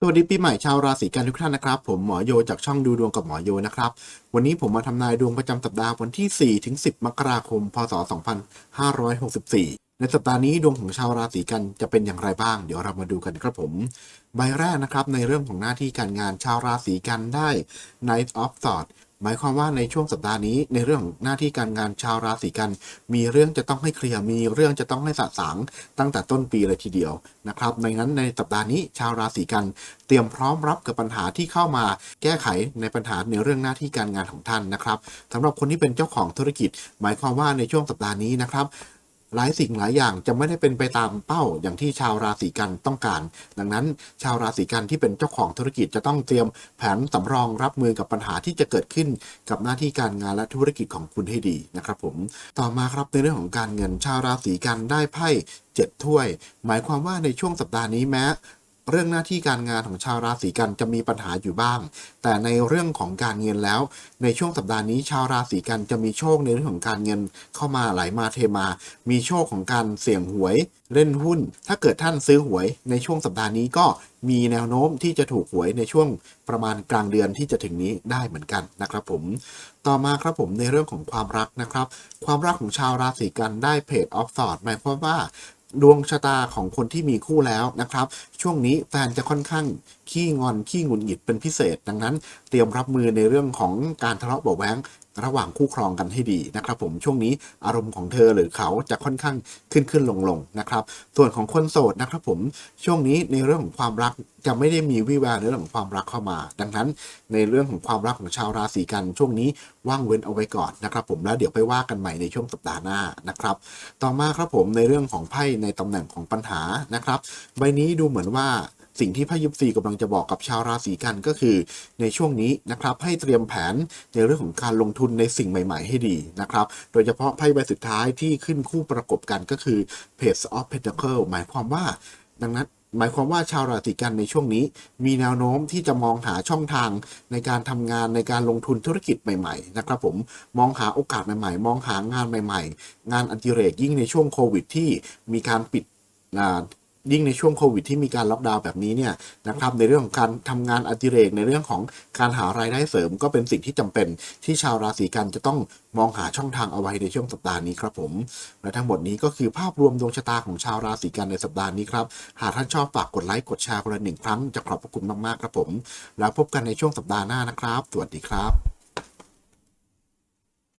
สวัสดีปีใหม่ชาวราศีกันทุกท่านนะครับ ผมหมอโยจากช่องดูดวงกับหมอโยนะครับ วันนี้ผมมาทำนายดวงประจำสัปดาห์วันที่ 4 ถึง 10 มกราคม พศ 2564 ในสัปดาห์นี้ดวงของชาวราศีกันจะเป็นอย่างไรบ้าง เดี๋ยวเรามาดูกันครับผม ใบแรกนะครับในเรื่องของหน้าที่การงานชาวราศีกันได้ Knight of Swords หมายความว่าในช่วงสัปดาห์นี้ในเรื่องหน้าที่การงานชาวราศีกัน มีเรื่องจะต้องให้เคลียร์มีเรื่องจะต้องให้สะสางตั้งแต่ต้นปีเลยทีเดียวนะครับในนั้นในสัปดาห์นี้ชาวราศีกัน เตรียมพร้อมรับกับปัญหาที่เข้ามา แก้ไขในปัญหาในเรื่องหน้าที่การงานของท่านนะครับสำหรับคนที่เป็นเจ้าของธุรกิจ หมายความว่าในช่วงสัปดาห์นี้นะครับ หลายสิ่งหลายอย่างจะไม่ได้เป็นไปตามเป้าอย่างที่ชาวราศีกันต้องการ ดังนั้นชาวราศีกันที่เป็นเจ้าของธุรกิจจะต้องเตรียมแผนสำรองรับมือกับปัญหาที่จะเกิดขึ้นกับหน้าที่การงานและธุรกิจของคุณให้ดีนะครับผมต่อมาครับในเรื่องของการเงินชาวราศีกันได้ไพ่เจ็ดถ้วย หมายความว่าในช่วงสัปดาห์นี้แม้ เรื่องหน้าที่การงานของชาวราศีกันจะมีปัญหาอยู่บ้าง แต่ในเรื่องของการเงินแล้ว ในช่วงสัปดาห์นี้ชาวราศีกันจะมีโชคในเรื่องของการเงินเข้ามาไหลมาเทมา มีโชคของการเสี่ยงหวยเล่นหุ้น ถ้าเกิดท่านซื้อหวยในช่วงสัปดาห์นี้ก็มีแนวโน้มที่จะถูกหวยในช่วงประมาณกลางเดือนที่จะถึงนี้ได้เหมือนกันนะครับผม ต่อมาครับผมในเรื่องของความรักนะครับ ความรักของชาวราศีกันได้เพจออฟสอดหมายความว่าดวงชะตาของคนที่มีคู่แล้วนะครับช่วงนี้แฟนจะค่อนข้างขี้งอนขี้หงุดหงิดเป็นพิเศษ ดังนั้น เตรียมรับมือในเรื่องของการทะเลาะเบาะแว้งระหว่างคู่ครองกันให้ดีนะครับ ผมช่วงนี้อารมณ์ของเธอหรือเขาจะค่อนข้างขึ้นขึ้นลงลงนะครับ ส่วนของคนโสดนะครับผมช่วงนี้ในเรื่องของความรักจะไม่ได้มีวิแววในเรื่องของความรักเข้ามา ดังนั้น ในเรื่องของความรักของชาวราศีกัน ช่วงนี้ว่างเว้นเอาไว้ก่อนนะครับ ผมแล้วเดี๋ยวไปว่ากันใหม่ในช่วงสัปดาห์หน้านะครับ ต่อมาครับผมในเรื่องของไพ่ในตำแหน่งของปัญหานะครับ ใบนี้ดูเหมือนว่าสิ่งที่ไพ่ยิปซีกำลังจะบอกกับชาวราศีกันก็คือ ในช่วงนี้นะครับให้เตรียมแผนในเรื่องของการลงทุนในสิ่งใหม่ ๆ ให้ดีนะครับ โดยเฉพาะไพ่ใบสุดท้ายที่ขึ้นคู่ประกบกันก็คือ Page of Pentacle หมายความว่า ดังนั้นหมายความว่าชาวราศีกันในช่วงนี้ มีแนวโน้มที่จะมองหาช่องทางในการทำงานในการลงทุนธุรกิจใหม่ๆนะครับผมมองหาโอกาสใหม่ๆ มองหางานใหม่ ๆ งานอดิเรกยิ่งในช่วงโควิดที่มีการปิด ยิ่งในช่วงโควิดที่มีการล็อกดาวน์แบบนี้เนี่ยนะครับในเรื่องของการทำงานอดิเรกในเรื่องของการหารายได้เสริม ก็เป็นสิ่งที่จำเป็นที่ชาวราศีกันจะต้องมองหาช่องทางเอาไว้ในช่วงสัปดาห์นี้ครับผมและทั้งหมดนี้ก็คือภาพรวมดวงชะตาของชาวราศีกันในสัปดาห์นี้ครับหากท่านชอบฝากกดไลค์กดแชร์คนละหนึ่งครั้งจะขอบพระคุณมากๆครับผม แล้วพบกันในช่วงสัปดาห์หน้านะครับ สวัสดีครับ